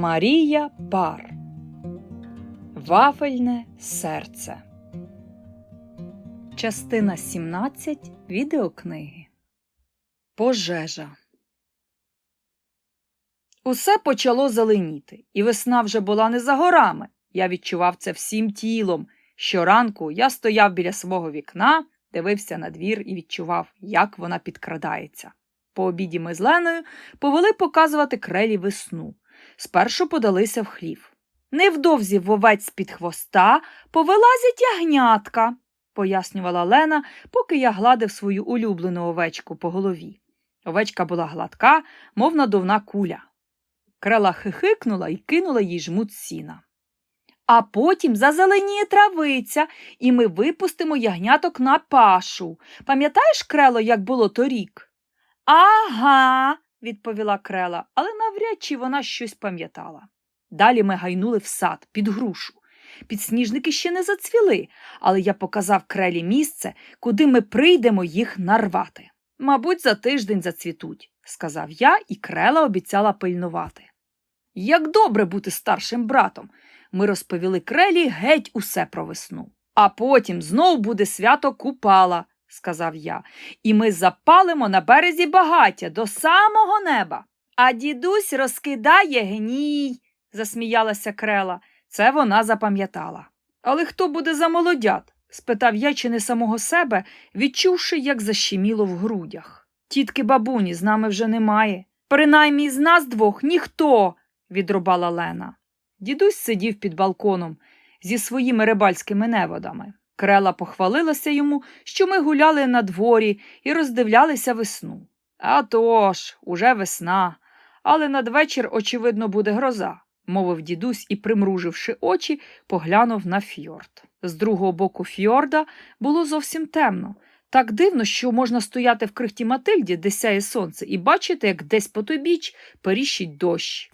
Марія Пар Вафельне серце. Частина 17 відеокниги. Пожежа. Усе почало зеленіти, і весна вже була не за горами. Я відчував це всім тілом. Щоранку я стояв біля свого вікна, дивився на двір і відчував, як вона підкрадається. По обіді ми з Леною повели показувати крелі весну. Спершу подалися в хлів. Невдовзі вовець з-під хвоста повилазять ягнятка, пояснювала Лена, поки я гладив свою улюблену овечку по голові. Овечка була гладка, мов надувна куля. Крела хихикнула і кинула їй жмут сіна. А потім зазеленіє травиця, і ми випустимо ягняток на пашу. Пам'ятаєш, крело, як було торік? Ага, відповіла крела, але навряд чи вона щось пам'ятала. Далі ми гайнули в сад під грушу. Підсніжники ще не зацвіли, але я показав крелі місце, куди ми прийдемо їх нарвати. Мабуть, за тиждень зацвітуть, сказав я, і крела обіцяла пильнувати. Як добре бути старшим братом. Ми розповіли крелі геть усе про весну. А потім знов буде свято Купала, сказав я, і ми запалимо на березі багаття до самого неба. А дідусь розкидає гній, засміялася крела. Це вона запам'ятала. Але хто буде за молодят? спитав я чи не самого себе, відчувши, як защеміло в грудях. Тітки бабуні з нами вже немає. Принаймні з нас двох ніхто, відрубала Лена. Дідусь сидів під балконом зі своїми рибальськими неводами. Крела похвалилася йому, що ми гуляли на дворі і роздивлялися весну. «А тож, уже весна, але надвечір, очевидно, буде гроза, мовив дідусь і, примруживши очі, поглянув на фьорд. З другого боку фьорда було зовсім темно. Так дивно, що можна стояти в крихті Матильді, де сяє сонце, і бачити, як десь по той біч періщить дощ.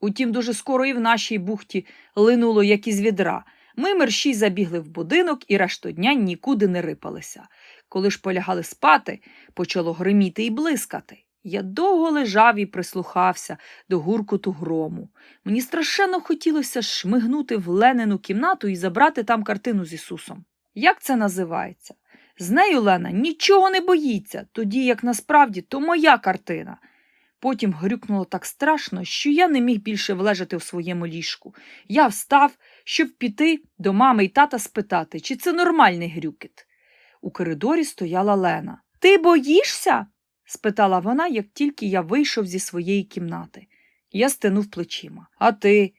Утім, дуже скоро і в нашій бухті линуло, як із відра. Ми мерщій забігли в будинок і решту дня нікуди не рипалися. Коли ж полягали спати, почало гриміти і блискати. Я довго лежав і прислухався до гуркоту грому. Мені страшенно хотілося шмигнути в Ленину кімнату і забрати там картину з Ісусом. Як це називається? З нею Лена нічого не боїться, тоді як насправді то моя картина. Потім грюкнуло так страшно, що я не міг більше влежати у своєму ліжку. Я встав, щоб піти до мами й тата спитати, чи це нормальний грюкіт. У коридорі стояла Лена. Ти боїшся? спитала вона, як тільки я вийшов зі своєї кімнати. Я стенув плечима. А ти?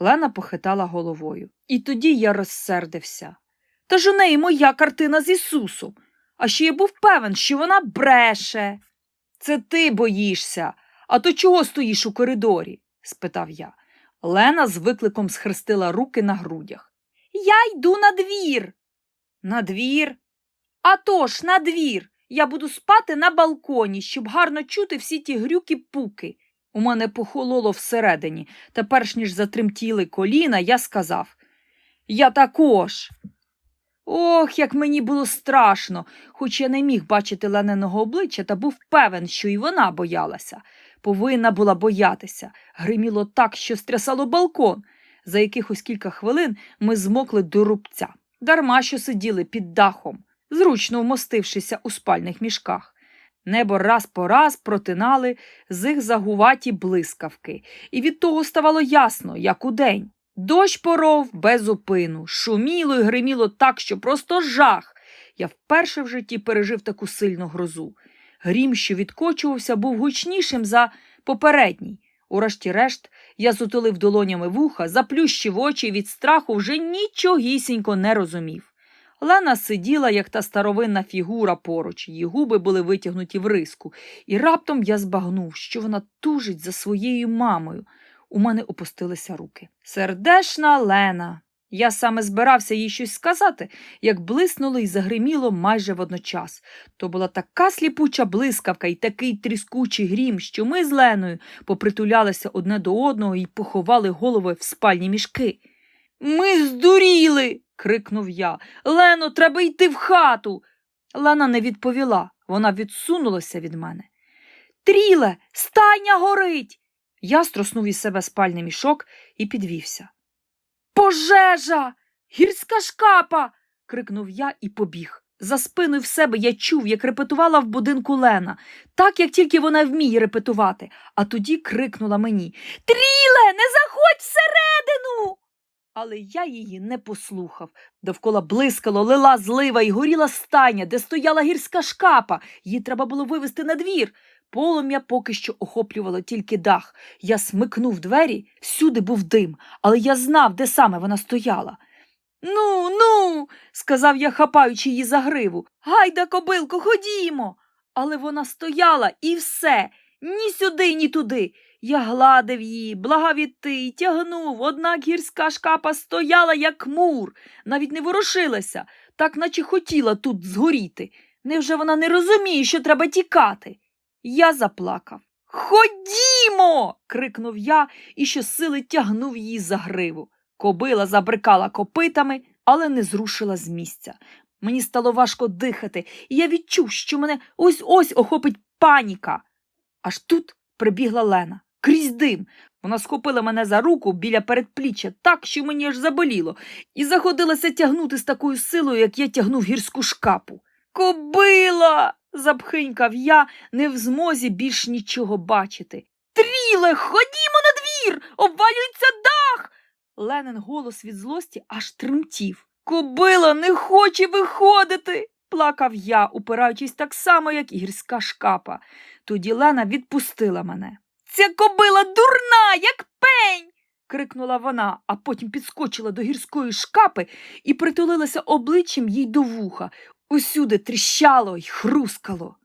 Лена похитала головою. І тоді я розсердився. Та ж у неї моя картина з Ісусом. А ще я був певен, що вона бреше. Це ти боїшся. А то чого стоїш у коридорі? спитав я. Лена з викликом схрестила руки на грудях. Я йду на двір. На двір? А тож, на двір. Я буду спати на балконі, щоб гарно чути всі ті грюки пуки. У мене похололо всередині, та перш ніж затремтіли коліна, я сказав Я також. Ох, як мені було страшно, хоч я не міг бачити Лениного обличчя та був певен, що і вона боялася. Повинна була боятися. Гриміло так, що стрясало балкон. За якихось кілька хвилин ми змокли до рубця, дарма що сиділи під дахом, зручно вмостившися у спальних мішках. Небо раз по раз протинали зигзагуваті блискавки, і від того ставало ясно, як удень. Дощ поров без упину, шуміло і гриміло так, що просто жах. Я вперше в житті пережив таку сильну грозу. Грім, що відкочувався, був гучнішим за попередній. Урешті-решт, я зутулив долонями вуха, заплющив очі від страху вже нічогісінько не розумів. Лена сиділа, як та старовинна фігура поруч, її губи були витягнуті в риску, і раптом я збагнув, що вона тужить за своєю мамою. У мене опустилися руки. Сердешна Лена. Я саме збирався їй щось сказати, як блиснуло і загриміло майже водночас. То була така сліпуча блискавка і такий тріскучий грім, що ми з Леною попритулялися одне до одного і поховали голови в спальні мішки. Ми здуріли. крикнув я. Лено, треба йти в хату. Лена не відповіла, вона відсунулася від мене. Тріле, стайня горить. Я струснув із себе спальний мішок і підвівся. Пожежа! Гірська шкапа. крикнув я і побіг. За спиною в себе я чув, як репетувала в будинку Лена, так як тільки вона вміє репетувати, а тоді крикнула мені Тріле, не заходь всередину. Але я її не послухав. Довкола блискало, лила злива і горіла стайня, де стояла гірська шкапа. Її треба було вивести на двір. Полум'я поки що охоплювало тільки дах. Я смикнув двері, всюди був дим, але я знав, де саме вона стояла. Ну, ну, сказав я, хапаючи її за гриву. Гайда, кобилко, ходімо. Але вона стояла і все, ні сюди, ні туди. Я гладив її, благав іти, тягнув, однак гірська шкапа стояла, як мур, навіть не ворушилася, так наче хотіла тут згоріти. Невже вона не розуміє, що треба тікати? Я заплакав. Ходімо. крикнув я і щосили тягнув її за гриву. Кобила забрикала копитами, але не зрушила з місця. Мені стало важко дихати, і я відчув, що мене ось ось охопить паніка. Аж тут прибігла Лена. Крізь дим. Вона схопила мене за руку біля передпліччя так, що мені аж заболіло, і заходилася тягнути з такою силою, як я тягнув гірську шкапу. Кобила. Запхинькав я, не в змозі більш нічого бачити. Тріле, ходімо на двір! Обвалюється дах. Ленин голос від злості аж тремтів. Кобила не хоче виходити, плакав я, упираючись так само, як і гірська шкапа. Тоді Лена відпустила мене. Ця кобила дурна, як пень. крикнула вона, а потім підскочила до гірської шкапи і притулилася обличчям їй до вуха. Усюди тріщало й хрускало.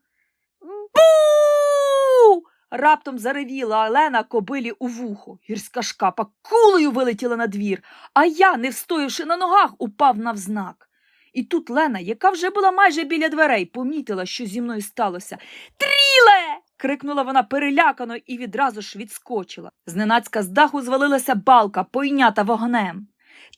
Бу! Раптом заревіла Олена кобилі у вухо. Гірська шкапа кулею вилетіла на двір, а я, не встоявши на ногах, упав навзнак. І тут Лена, яка вже була майже біля дверей, помітила, що зі мною сталося. Тріле. крикнула вона перелякано і відразу ж відскочила. Зненацька з даху звалилася балка, пойнята вогнем.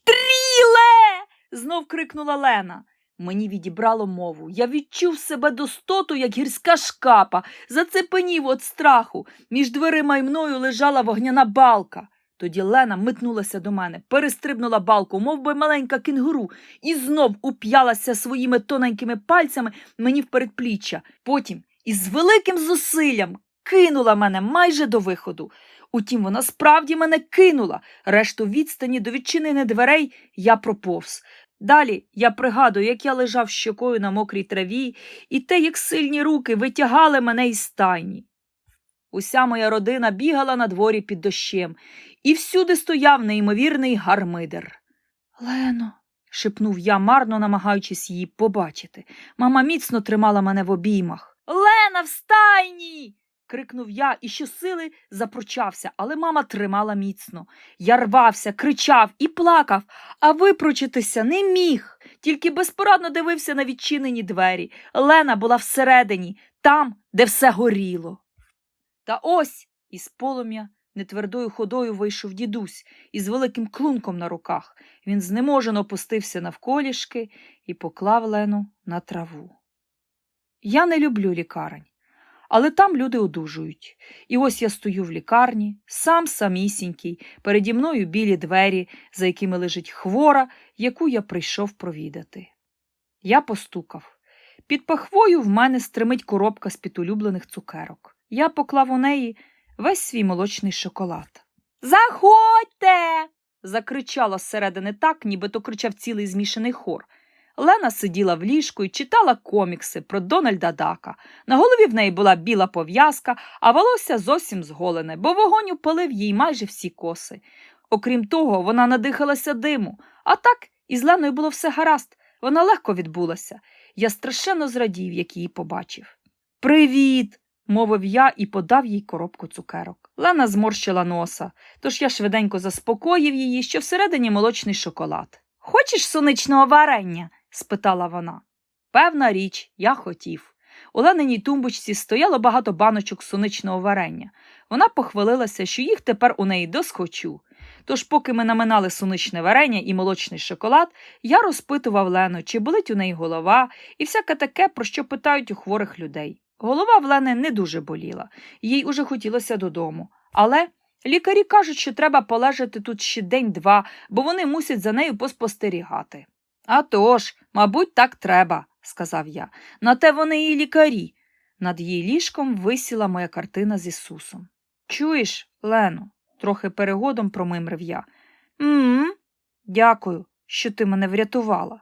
Тріле. знов крикнула Лена. Мені відібрало мову. Я відчув себе достоту, як гірська шкапа, зацепенів від страху. Між дверима й мною лежала вогняна балка. Тоді Лена метнулася до мене, перестрибнула балку, мов би маленька кінгуру, і знов уп'ялася своїми тоненькими пальцями мені в передпліччя. Потім із великим зусиллям кинула мене майже до виходу. Утім, вона справді мене кинула. Решту відстані до відчинених дверей я проповз. Далі я пригадую, як я лежав щокою на мокрій траві, і те, як сильні руки витягали мене із стайні. Уся моя родина бігала на дворі під дощем, і всюди стояв неймовірний гармидер. Лено, шепнув я, марно намагаючись її побачити. Мама міцно тримала мене в обіймах. Лена, в стайні. Крикнув я і щосили запрочався, але мама тримала міцно. Я рвався, кричав і плакав, а випрочитися не міг, тільки безпорадно дивився на відчинені двері. Лена була всередині, там, де все горіло. Та ось із полум'я нетвердою ходою вийшов дідусь із великим клунком на руках. Він знеможено опустився навколішки і поклав Лену на траву. Я не люблю лікарень, але там люди одужують. І ось я стою в лікарні, сам самісінький, переді мною білі двері, за якими лежить хвора, яку я прийшов провідати. Я постукав. Під пахвою в мене стримить коробка з-під улюблених цукерок. Я поклав у неї весь свій молочний шоколад. Заходьте. закричала зсередини так, ніби то кричав цілий змішаний хор. Лена сиділа в ліжку і читала комікси про Дональда Дака. На голові в неї була біла пов'язка, а волосся зовсім зголене, бо вогонь упалив їй майже всі коси. Окрім того, вона надихалася диму, а так із Леною було все гаразд, вона легко відбулася. Я страшенно зрадів, як її побачив. Привіт! мовив я і подав їй коробку цукерок. Лена зморщила носа, тож я швиденько заспокоїв її, що всередині молочний шоколад. Хочеш соничного варення? Спитала вона. Певна річ, я хотів. У Лениній тумбочці стояло багато баночок соничного варення. Вона похвалилася, що їх тепер у неї досхочу. Тож, поки ми наминали соничне варення і молочний шоколад, я розпитував Лену, чи болить у неї голова, і всяке таке, про що питають у хворих людей. Голова в Лени не дуже боліла, їй уже хотілося додому, але Лікарі кажуть, що треба полежати тут ще день-два, бо вони мусять за нею поспостерігати. «А тож, мабуть, так треба, сказав я. На те вони і лікарі. Над її ліжком висіла моя картина з Ісусом. Чуєш, Лено, трохи перегодом промимрив я. м Дякую, що ти мене врятувала.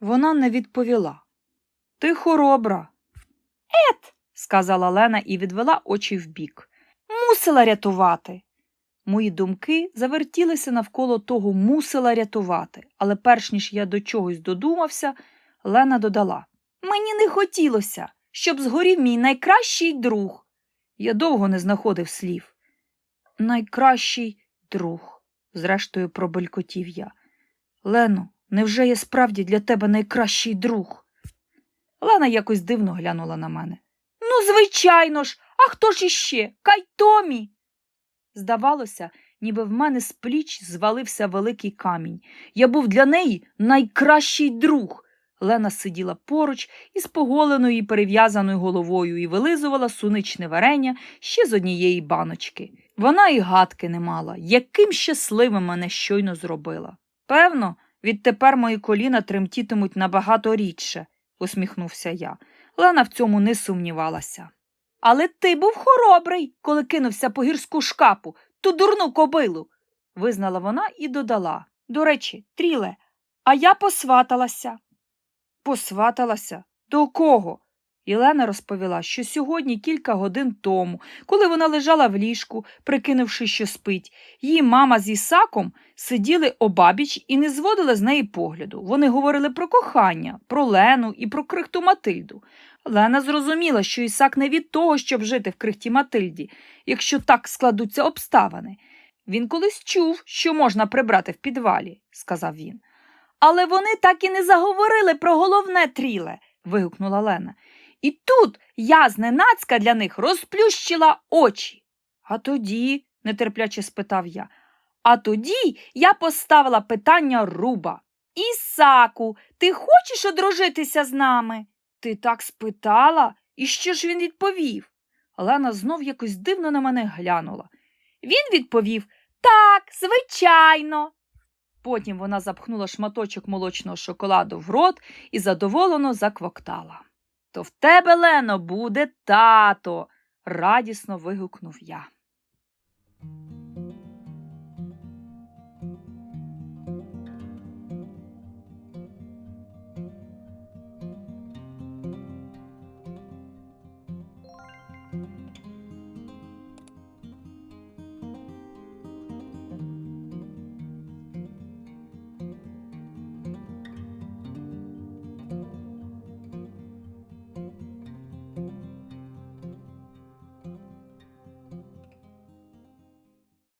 Вона не відповіла. Ти хоробра. Ет, сказала Лена і відвела очі вбік. Мусила рятувати. Мої думки завертілися навколо того мусила рятувати, але перш ніж я до чогось додумався, Лена додала Мені не хотілося, щоб згорів мій найкращий друг. Я довго не знаходив слів. Найкращий друг, зрештою пробелькотів я. Лено, невже я справді для тебе найкращий друг? Лена якось дивно глянула на мене. Ну, звичайно ж, а хто ж іще? Кайтомі. Здавалося, ніби в мене з пліч звалився великий камінь. Я був для неї найкращий друг. Лена сиділа поруч із поголеною і перев'язаною головою і вилизувала суничне варення ще з однієї баночки. Вона і гадки не мала, яким щасливим мене щойно зробила. Певно, відтепер мої коліна тремтітимуть набагато рідше, усміхнувся я. Лена в цьому не сумнівалася. Але ти був хоробрий, коли кинувся по гірську шкапу, ту дурну кобилу, визнала вона і додала. До речі, тріле, а я посваталася. Посваталася? До кого? Єлена розповіла, що сьогодні, кілька годин тому, коли вона лежала в ліжку, прикинувши, що спить, її мама з Ісаком сиділи обабіч і не зводили з неї погляду. Вони говорили про кохання, про Лену і про крихту Матильду. Лена зрозуміла, що Ісак не від того, щоб жити в крихті Матильді, якщо так складуться обставини. Він колись чув, що можна прибрати в підвалі, сказав він. Але вони так і не заговорили про головне тріле. вигукнула Лена. І тут я зненацька для них розплющила очі. А тоді, нетерпляче спитав я, а тоді я поставила питання руба. Ісаку, ти хочеш одружитися з нами? Ти так спитала? І що ж він відповів? Лена знов якось дивно на мене глянула. Він відповів так, звичайно. Потім вона запхнула шматочок молочного шоколаду в рот і задоволено заквоктала. То в тебе, Лено, буде тато, радісно вигукнув я.